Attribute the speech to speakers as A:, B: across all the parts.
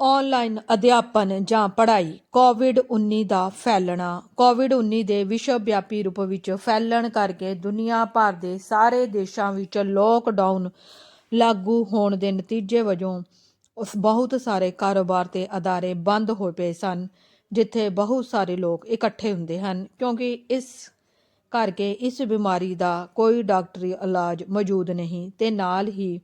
A: Online ਅਧਿਆਪਨ ਜਾਂ ਪੜ੍ਹਾਈ ਕੋਵਿਡ-19 ਦਾ ਫੈਲਣਾ। ਕੋਵਿਡ-19 ਦੇ ਵਿਸ਼ਵ ਵਿਆਪੀ ਰੂਪ ਵਿੱਚ ਫੈਲਣ ਕਰਕੇ ਦੁਨੀਆ ਭਰ ਦੇ ਸਾਰੇ ਦੇਸ਼ਾਂ ਵਿੱਚ ਲੋਕਡਾਊਨ ਲਾਗੂ ਹੋਣ ਦੇ ਨਤੀਜੇ ਵਜੋਂ ਉਸ ਬਹੁਤ ਸਾਰੇ ਕਾਰੋਬਾਰ ਤੇ ਅਦਾਰੇ ਬੰਦ ਹੋ ਪਏ ਸਨ, ਜਿੱਥੇ ਬਹੁਤ ਸਾਰੇ ਲੋਕ ਇਕੱਠੇ ਹੁੰਦੇ ਹਨ, ਕਿਉਂਕਿ ਇਸ ਕਰਕੇ ਇਸ ਬਿਮਾਰੀ ਦਾ ਕੋਈ ਡਾਕਟਰੀ ਇਲਾਜ ਮੌਜੂਦ ਨਹੀਂ ਤੇ ਨਾਲ ਹੀ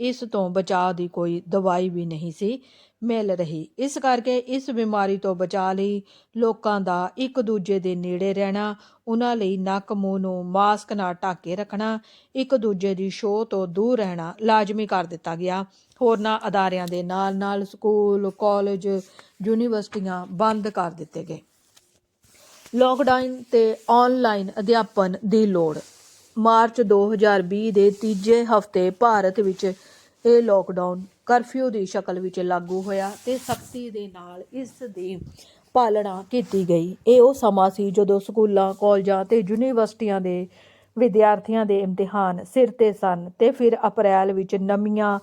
A: ਇਸ ਤੋਂ ਬਚਾਅ ਦੀ ਕੋਈ ਦਵਾਈ ਵੀ ਨਹੀਂ ਸੀ ਮਿਲ ਰਹੀ। ਇਸ ਕਰਕੇ ਇਸ ਬਿਮਾਰੀ ਤੋਂ ਬਚਾਅ ਲਈ ਲੋਕਾਂ ਦਾ ਇੱਕ ਦੂਜੇ ਦੇ ਨੇੜੇ ਰਹਿਣਾ, ਉਹਨਾਂ ਲਈ ਨੱਕ, ਮੂੰਹ ਨੂੰ ਮਾਸਕ ਨਾਲ ਢੱਕ ਕੇ ਰੱਖਣਾ, ਇੱਕ ਦੂਜੇ ਦੀ ਸ਼ੋਅ ਤੋਂ ਦੂਰ ਰਹਿਣਾ ਲਾਜ਼ਮੀ ਕਰ ਦਿੱਤਾ ਗਿਆ। ਹੋਰਨਾਂ ਅਦਾਰਿਆਂ ਦੇ ਨਾਲ-ਨਾਲ ਸਕੂਲ, ਕਾਲਜ, ਯੂਨੀਵਰਸਿਟੀਆਂ ਬੰਦ ਕਰ ਦਿੱਤੇ ਗਏ। ਲੋਕਡਾਊਨ ਤੇ ਆਨਲਾਈਨ ਅਧਿਆਪਨ ਦੀ ਲੋੜ ਮਾਰਚ 2020 ਦੇ ਤੀਜੇ ਹਫ਼ਤੇ ਭਾਰਤ ਵਿੱਚ ਇਹ ਲੋਕਡਾਊਨ ਕਰਫਿਊ ਦੀ ਸ਼ਕਲ ਵਿੱਚ ਲਾਗੂ ਹੋਇਆ ਅਤੇ ਸਖਤੀ ਦੇ ਨਾਲ ਇਸ ਦੀ ਪਾਲਣਾ ਕੀਤੀ ਗਈ। ਇਹ ਉਹ ਸਮਾਂ ਸੀ ਜਦੋਂ ਸਕੂਲਾਂ, ਕਾਲਜਾਂ ਅਤੇ ਯੂਨੀਵਰਸਿਟੀਆਂ ਦੇ ਵਿਦਿਆਰਥੀਆਂ ਦੇ ਇਮਤਿਹਾਨ ਸਿਰ ਤੇ ਸਨ ਤੇ ਫਿਰ ਅਪ੍ਰੈਲ ਵਿੱਚ ਨਵੀਆਂ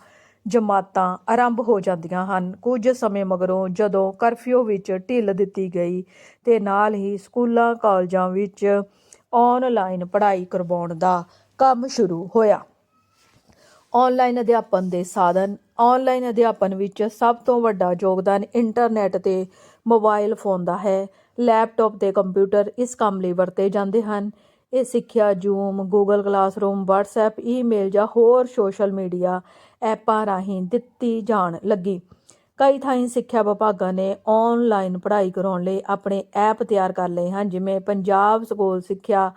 A: ਜਮਾਤਾਂ ਆਰੰਭ ਹੋ ਜਾਂਦੀਆਂ ਹਨ। ਕੁਝ ਸਮੇਂ ਮਗਰੋਂ ਜਦੋਂ ਕਰਫਿਊ ਵਿੱਚ ਢਿੱਲ ਦਿੱਤੀ ਗਈ ਤੇ ਨਾਲ ਹੀ ਸਕੂਲਾਂ, ਕਾਲਜਾਂ ਵਿੱਚ ਆਨਲਾਈਨ ਪੜ੍ਹਾਈ ਕਰਵਾਉਣ ਦਾ ਕੰਮ ਸ਼ੁਰੂ ਹੋਇਆ। ਆਨਲਾਈਨ ਅਧਿਆਪਨ ਦੇ ਸਾਧਨ ਆਨਲਾਈਨ ਅਧਿਆਪਨ ਵਿੱਚ ਸਭ ਤੋਂ ਵੱਡਾ ਯੋਗਦਾਨ ਇੰਟਰਨੈਟ ਤੇ ਮੋਬਾਈਲ ਫੋਨ ਦਾ ਹੈ। ਲੈਪਟਾਪ ਤੇ ਕੰਪਿਊਟਰ ਇਸ ਕੰਮ ਲਈ ਵਰਤੇ ਜਾਂਦੇ ਹਨ। ਇਹ ਸਿੱਖਿਆ Zoom, Google classroom WhatsApp email ਜਾਂ ਹੋਰ ਸੋਸ਼ਲ ਮੀਡੀਆ ਐਪਾਂ ਰਾਹੀਂ ਦਿੱਤੀ ਜਾਣ ਲੱਗੀ। ਕਈ ਥਾਈਂ ਸਿੱਖਿਆ ਵਿਭਾਗਾਂ ਨੇ ਆਨਲਾਈਨ ਪੜ੍ਹਾਈ ਕਰਾਉਣ ਲਈ ਆਪਣੇ ਐਪ ਤਿਆਰ ਕਰ ਲਏ ਹਨ, ਜਿਵੇਂ ਪੰਜਾਬ ਸਕੂਲ ਸਿੱਖਿਆ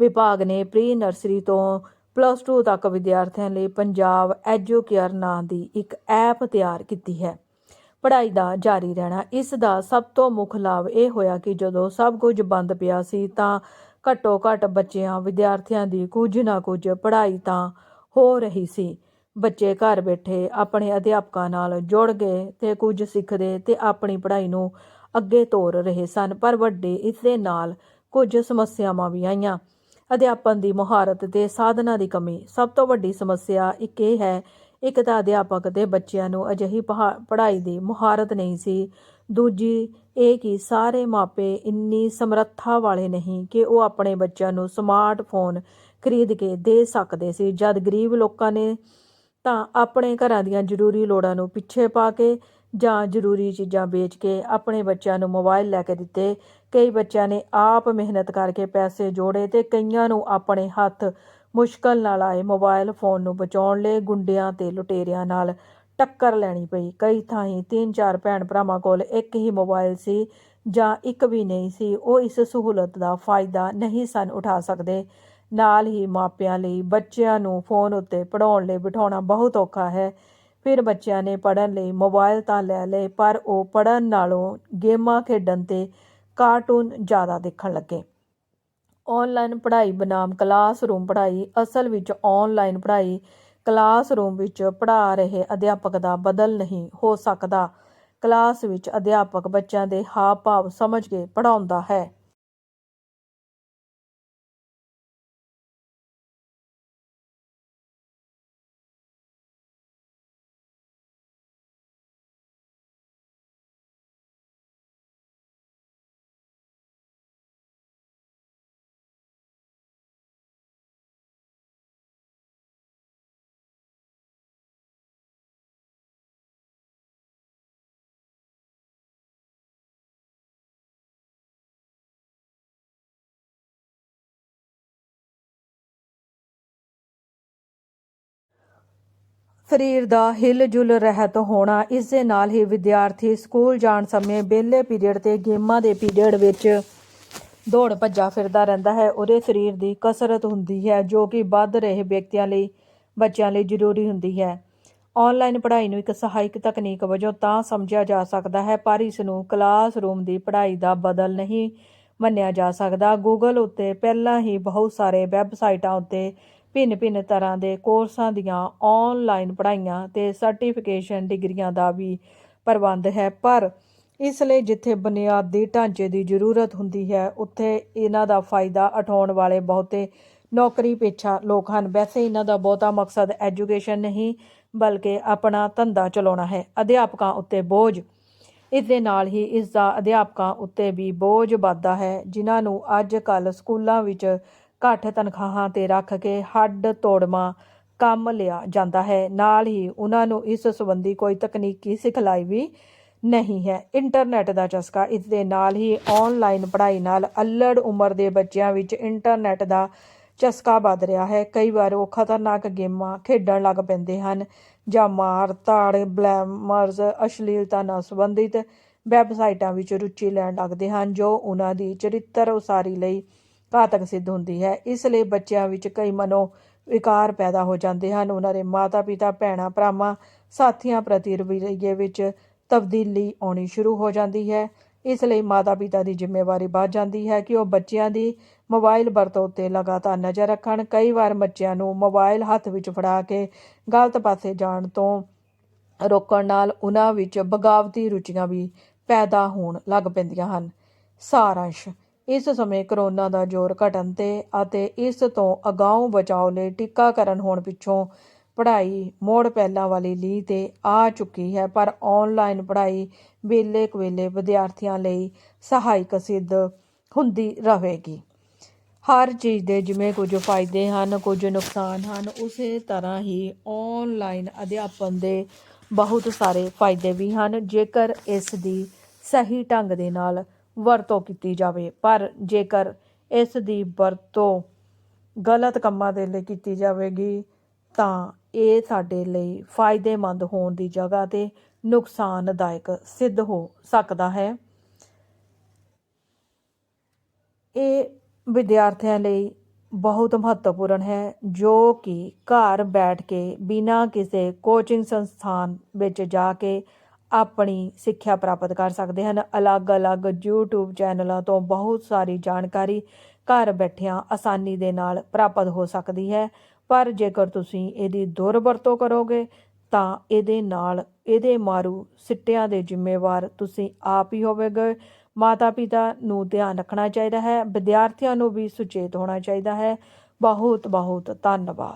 A: ਵਿਭਾਗ ਨੇ ਪ੍ਰੀ ਨਰਸਰੀ ਤੋਂ ਪਲੱਸ 2 ਤੱਕ ਵਿਦਿਆਰਥੀਆਂ ਲਈ ਪੰਜਾਬ ਐਜੂਕੇਅਰ ਨਾਂ ਦੀ ਇੱਕ ਐਪ ਤਿਆਰ ਕੀਤੀ ਹੈ। ਪੜ੍ਹਾਈ ਦਾ ਜਾਰੀ ਰਹਿਣਾ, ਇਸ ਦਾ ਸਭ ਤੋਂ ਮੁੱਖ ਲਾਭ ਇਹ ਹੋਇਆ ਕਿ ਜਦੋਂ ਸਭ ਕੁਝ ਬੰਦ ਪਿਆ ਸੀ ਤਾਂ ਘੱਟੋ ਘੱਟ ਬੱਚਿਆਂ, ਵਿਦਿਆਰਥੀਆਂ ਦੀ ਕੁਝ ਨਾ ਕੁਝ ਪੜ੍ਹਾਈ ਤਾਂ ਹੋ ਰਹੀ ਸੀ। ਬੱਚੇ ਘਰ ਬੈਠੇ ਆਪਣੇ ਅਧਿਆਪਕਾਂ ਨਾਲ ਜੁੜ ਗਏ ਤੇ ਕੁਝ ਸਿੱਖਦੇ ਤੇ ਆਪਣੀ ਪੜ੍ਹਾਈ ਨੂੰ ਅੱਗੇ ਤੋਰ ਰਹੇ ਸਨ, ਪਰ ਵੱਡੇ ਇਸ ਦੇ ਨਾਲ ਕੁਝ ਸਮੱਸਿਆਵਾਂ ਵੀ ਆਈਆਂ। ਅਧਿਆਪਨ ਦੀ ਮੁਹਾਰਤ ਤੇ ਸਾਧਨਾਂ ਦੀ ਕਮੀ, ਸਭ ਤੋਂ ਵੱਡੀ ਸਮੱਸਿਆ ਇੱਕ ਇਹ ਹੈ, ਇੱਕ ਤਾਂ ਅਧਿਆਪਕ ਤੇ ਬੱਚਿਆਂ ਨੂੰ ਅਜਿਹੀ ਪਹਾ- ਪੜ੍ਹਾਈ ਦੀ ਮੁਹਾਰਤ ਨਹੀਂ ਸੀ। ਦੂਜੀ ਇਹ ਕਿ ਸਾਰੇ ਮਾਪੇ ਇੰਨੀ ਸਮਰੱਥਾ ਵਾਲੇ ਨਹੀਂ ਕਿ ਉਹ ਆਪਣੇ ਬੱਚਿਆਂ ਨੂੰ ਸਮਾਰਟਫੋਨ ਖਰੀਦ ਕੇ ਦੇ ਸਕਦੇ ਸੀ, ਜਦ ਗਰੀਬ ਲੋਕਾਂ ਨੇ ਤਾਂ ਆਪਣੇ ਘਰਾਂ ਦੀਆਂ ਜ਼ਰੂਰੀ ਲੋੜਾਂ ਨੂੰ ਪਿੱਛੇ ਪਾ ਕੇ ਜਾਂ ਜ਼ਰੂਰੀ ਚੀਜ਼ਾਂ ਵੇਚ ਕੇ ਆਪਣੇ ਬੱਚਿਆਂ ਨੂੰ ਮੋਬਾਈਲ ਲੈ ਕੇ ਦਿੱਤੇ। ਕਈ ਬੱਚਿਆਂ ਨੇ ਆਪ ਮਿਹਨਤ ਕਰਕੇ ਪੈਸੇ ਜੋੜੇ ਤੇ ਕਈਆਂ ਨੂੰ ਆਪਣੇ ਹੱਥ ਮੁਸ਼ਕਲ ਨਾਲ ਆਏ ਮੋਬਾਈਲ ਫੋਨ ਨੂੰ ਬਚਾਉਣ ਲਈ ਗੁੰਡਿਆਂ ਤੇ ਲੁਟੇਰਿਆਂ ਨਾਲ ਟੱਕਰ ਲੈਣੀ ਪਈ। ਕਈ ਥਾਈਂ ਤਿੰਨ ਚਾਰ ਭੈਣ ਭਰਾਵਾਂ ਕੋਲ ਇੱਕ ਹੀ ਮੋਬਾਈਲ ਸੀ ਜਾਂ ਇੱਕ ਵੀ ਨਹੀਂ ਸੀ, ਉਹ ਇਸ ਸਹੂਲਤ ਦਾ ਫਾਇਦਾ ਨਹੀਂ ਸਨ ਉਠਾ ਸਕਦੇ। ਨਾਲ ਹੀ ਮਾਪਿਆਂ ਲਈ ਬੱਚਿਆਂ ਨੂੰ ਫੋਨ ਉੱਤੇ ਪੜਾਉਣ ਲਈ ਬਿਠਾਉਣਾ ਬਹੁਤ ਔਖਾ ਹੈ। ਫਿਰ ਬੱਚਿਆਂ ਨੇ ਪੜਨ ਲਈ ਮੋਬਾਈਲ ਤਾਂ ਲੈ ਲਏ, ਪਰ ਉਹ ਪੜਨ ਨਾਲੋਂ ਗੇਮਾਂ ਖੇਡਣ ਤੇ ਕਾਰਟੂਨ ਜ਼ਿਆਦਾ ਦੇਖਣ ਲੱਗੇ। ਆਨਲਾਈਨ ਪੜ੍ਹਾਈ ਬਨਾਮ ਕਲਾਸਰੂਮ ਪੜ੍ਹਾਈ, ਅਸਲ ਵਿੱਚ ਆਨਲਾਈਨ ਪੜ੍ਹਾਈ ਕਲਾਸਰੂਮ ਵਿੱਚ ਪੜ੍ਹਾ ਰਹੇ ਅਧਿਆਪਕ ਦਾ ਬਦਲ ਨਹੀਂ ਹੋ ਸਕਦਾ। ਕਲਾਸ ਵਿੱਚ ਅਧਿਆਪਕ ਬੱਚਿਆਂ ਦੇ ਹਾਵ ਭਾਵ ਸਮਝ ਕੇ ਪੜ੍ਹਾਉਂਦਾ ਹੈ। ਸਰੀਰ ਦਾ ਹਿਲ-ਜੁਲ ਰਹਿਤ ਹੋਣਾ ਇਸ ਦੇ ਨਾਲ ਹੀ ਵਿਦਿਆਰਥੀ ਸਕੂਲ ਜਾਣ ਸਮੇਂ ਵਿਹਲੇ ਪੀਰੀਅਡ ਤੇ ਗੇਮਾਂ ਦੇ ਪੀਰੀਅਡ ਵਿੱਚ ਦੌੜ ਭੱਜਾ ਫਿਰਦਾ ਰਹਿੰਦਾ ਹੈ। ਉਹਦੇ ਸਰੀਰ ਦੀ ਕਸਰਤ ਹੁੰਦੀ ਹੈ, ਜੋ ਕਿ ਵੱਧ ਰਹੇ ਵਿਅਕਤੀਆਂ ਲਈ, ਬੱਚਿਆਂ ਲਈ ਜ਼ਰੂਰੀ ਹੁੰਦੀ ਹੈ। ਆਨਲਾਈਨ ਪੜ੍ਹਾਈ ਨੂੰ ਇੱਕ ਸਹਾਇਕ ਤਕਨੀਕ ਵਜੋਂ ਤਾਂ ਸਮਝਿਆ ਜਾ ਸਕਦਾ ਹੈ, ਪਰ ਇਸ ਨੂੰ ਕਲਾਸਰੂਮ ਦੀ ਪੜ੍ਹਾਈ ਦਾ ਬਦਲ ਨਹੀਂ ਮੰਨਿਆ ਜਾ ਸਕਦਾ। ਗੂਗਲ ਉੱਤੇ ਪਹਿਲਾਂ ਹੀ ਬਹੁਤ ਸਾਰੇ ਵੈਬਸਾਈਟਾਂ ਉੱਤੇ ਭਿੰਨ-ਭਿੰਨ ਤਰ੍ਹਾਂ ਦੇ ਕੋਰਸਾਂ ਦੀਆਂ ਆਨਲਾਈਨ ਪੜ੍ਹਾਈਆਂ ਤੇ ਸਰਟੀਫਿਕੇਸ਼ਨ ਡਿਗਰੀਆਂ ਦਾ ਵੀ ਪ੍ਰਬੰਧ ਹੈ। ਪਰ ਇਸ ਲਈ ਜਿੱਥੇ ਬੁਨਿਆਦੀ ਢਾਂਚੇ ਦੀ ਜ਼ਰੂਰਤ ਹੁੰਦੀ ਹੈ, ਉੱਥੇ ਇਹਨਾਂ ਦਾ ਫਾਇਦਾ ਉਠਾਉਣ ਵਾਲੇ ਬਹੁਤੇ ਨੌਕਰੀ ਪੇਸ਼ਾ ਲੋਕ ਹਨ। ਵੈਸੇ ਇਹਨਾਂ ਦਾ ਬਹੁਤਾ ਮਕਸਦ ਐਜੂਕੇਸ਼ਨ ਨਹੀਂ, ਬਲਕਿ ਆਪਣਾ ਧੰਦਾ ਚਲਾਉਣਾ ਹੈ। ਅਧਿਆਪਕਾਂ ਉੱਤੇ ਬੋਝ ਇਸ ਦੇ ਨਾਲ ਹੀ ਇਸ ਦਾ ਅਧਿਆਪਕਾਂ ਉੱਤੇ ਵੀ ਬੋਝ ਵੱਧਦਾ ਹੈ, ਜਿਨ੍ਹਾਂ ਨੂੰ ਅੱਜ ਕੱਲ ਸਕੂਲਾਂ ਵਿੱਚ ਘੱਟ ਤਨਖਾਹਾਂ ਤੇ ਰੱਖ ਕੇ ਹੱਡ ਤੋੜਵਾਂ ਕੰਮ ਲਿਆ ਜਾਂਦਾ ਹੈ। ਨਾਲ ਹੀ ਉਹਨਾਂ ਨੂੰ ਇਸ ਸੰਬੰਧੀ ਕੋਈ ਤਕਨੀਕੀ ਸਿਖਲਾਈ ਵੀ ਨਹੀਂ ਹੈ। ਇੰਟਰਨੈਟ ਦਾ ਚਸਕਾ ਇਸ ਦੇ ਨਾਲ ਹੀ ਆਨਲਾਈਨ ਪੜ੍ਹਾਈ ਨਾਲ ਅਲੜ ਉਮਰ ਦੇ ਬੱਚਿਆਂ ਵਿੱਚ ਇੰਟਰਨੈਟ ਦਾ ਚਸਕਾ ਵੱਧ ਰਿਹਾ ਹੈ। ਕਈ ਵਾਰ ਉਹ ਖਤਰਨਾਕ ਗੇਮਾਂ ਖੇਡਣ ਲੱਗ ਪੈਂਦੇ ਹਨ। ਜਾਂ ਮਾਰ ਧਾੜ ਬਲੈਮਰਜ਼ ਅਸ਼ਲੀਲਤਾ ਨਾਲ ਸੰਬੰਧਿਤ ਵੈਬਸਾਈਟਾਂ ਵਿੱਚ ਰੁਚੀ ਲੈਣ ਲੱਗਦੇ ਹਨ, ਜੋ ਉਹਨਾਂ ਦੀ ਚਰਿੱਤਰ ਉਸਾਰੀ ਲਈ ਘਾਤਕ ਸਿੱਧ ਹੁੰਦੀ ਹੈ। ਇਸ ਲਈ ਬੱਚਿਆਂ ਵਿੱਚ ਕਈ ਮਨੋ ਵਿਕਾਰ ਪੈਦਾ ਹੋ ਜਾਂਦੇ ਹਨ। ਉਹਨਾਂ ਦੇ ਮਾਤਾ-ਪਿਤਾ, ਭੈਣਾਂ, ਭਰਾਵਾਂ, ਸਾਥੀਆਂ ਪ੍ਰਤੀ ਰਵੱਈਏ ਵਿੱਚ ਤਬਦੀਲੀ ਆਉਣੀ ਸ਼ੁਰੂ ਹੋ ਜਾਂਦੀ ਹੈ। ਇਸ ਲਈ ਮਾਤਾ-ਪਿਤਾ ਦੀ ਜ਼ਿੰਮੇਵਾਰੀ ਵੱਧ ਜਾਂਦੀ ਹੈ ਕਿ ਉਹ ਬੱਚਿਆਂ ਦੀ ਮੋਬਾਈਲ ਵਰਤੋਂ ਉੱਤੇ ਲਗਾਤਾਰ ਨਜ਼ਰ ਰੱਖਣ। ਕਈ ਵਾਰ ਬੱਚਿਆਂ ਨੂੰ ਮੋਬਾਈਲ ਹੱਥ ਵਿੱਚ ਫੜਾ ਕੇ ਗਲਤ ਪਾਸੇ ਜਾਣ ਤੋਂ ਰੋਕਣ ਨਾਲ ਉਹਨਾਂ ਵਿੱਚ ਬਗਾਵਤੀ ਰੁਚੀਆਂ ਵੀ ਪੈਦਾ ਹੋਣ ਲੱਗ ਪੈਂਦੀਆਂ ਹਨ। ਸਾਰਾਂਸ਼, ਇਸ ਸਮੇਂ ਕਰੋਨਾ ਦਾ ਜ਼ੋਰ ਘਟਣ ਤੇ ਅਤੇ ਇਸ ਤੋਂ ਅਗਾਊਂ ਬਚਾਓ ਲਈ ਟੀਕਾਕਰਨ ਹੋਣ ਪਿੱਛੋਂ ਪੜ੍ਹਾਈ ਮੋੜ ਪਹਿਲਾਂ ਵਾਲੀ ਲੀਹ ਤੇ ਆ ਚੁੱਕੀ ਹੈ, ਪਰ ਆਨਲਾਈਨ ਪੜ੍ਹਾਈ ਵੇਲੇ ਕੁਵੇਲੇ ਵਿਦਿਆਰਥੀਆਂ ਲਈ ਸਹਾਇਕ ਸਿੱਧ ਹੁੰਦੀ ਰਹੇਗੀ। ਹਰ ਚੀਜ਼ ਦੇ ਜਿਵੇਂ ਕੁਝ ਫਾਇਦੇ ਹਨ, ਕੁਝ ਨੁਕਸਾਨ ਹਨ, ਉਸੇ ਤਰ੍ਹਾਂ ਹੀ ਔਨਲਾਈਨ ਅਧਿਆਪਨ ਦੇ ਬਹੁਤ ਸਾਰੇ ਫਾਇਦੇ ਵੀ ਹਨ, ਜੇਕਰ ਇਸ ਦੀ ਸਹੀ ਢੰਗ ਦੇ ਨਾਲ ਵਰਤੋਂ ਕੀਤੀ ਜਾਵੇ। ਪਰ ਜੇਕਰ ਇਸ ਦੀ ਵਰਤੋਂ ਗਲਤ ਕੰਮਾਂ ਦੇ ਲਈ ਕੀਤੀ ਜਾਵੇਗੀ, ਤਾਂ ਇਹ ਸਾਡੇ ਲਈ ਫਾਇਦੇਮੰਦ ਹੋਣ ਦੀ ਜਗ੍ਹਾ ਤੇ ਨੁਕਸਾਨਦਾਇਕ ਸਿੱਧ ਹੋ ਸਕਦਾ ਹੈ। ਇਹ ਵਿਦਿਆਰਥੀਆਂ ਲਈ ਬਹੁਤ ਮਹੱਤਵਪੂਰਨ ਹੈ, ਜੋ ਕਿ ਘਰ ਬੈਠ ਕੇ ਬਿਨਾਂ ਕਿਸੇ ਕੋਚਿੰਗ ਸੰਸਥਾਨ ਵਿੱਚ ਜਾ ਕੇ ਆਪਣੀ ਸਿੱਖਿਆ ਪ੍ਰਾਪਤ ਕਰ ਸਕਦੇ ਹਨ। ਅਲੱਗ-ਅਲੱਗ YouTube ਚੈਨਲਾਂ ਤੋਂ ਬਹੁਤ ਸਾਰੀ ਜਾਣਕਾਰੀ ਘਰ ਬੈਠਿਆਂ ਆਸਾਨੀ ਦੇ ਨਾਲ ਪ੍ਰਾਪਤ ਹੋ ਸਕਦੀ ਹੈ। ਪਰ ਜੇਕਰ ਤੁਸੀਂ ਇਹਦੀ ਦੁਰਵਰਤੋਂ ਕਰੋਗੇ, ਤਾਂ ਇਹਦੇ ਨਾਲ ਇਹਦੇ ਮਾਰੂ ਸਿੱਟਿਆਂ ਦੇ ਜ਼ਿੰਮੇਵਾਰ ਤੁਸੀਂ ਆਪ ਹੀ ਹੋਵੇਗੇ। ਮਾਤਾ ਪਿਤਾ ਨੂੰ ਧਿਆਨ ਰੱਖਣਾ ਚਾਹੀਦਾ ਹੈ, ਵਿਦਿਆਰਥੀਆਂ ਨੂੰ ਵੀ ਸੁਚੇਤ ਹੋਣਾ ਚਾਹੀਦਾ ਹੈ। ਬਹੁਤ ਬਹੁਤ ਧੰਨਵਾਦ।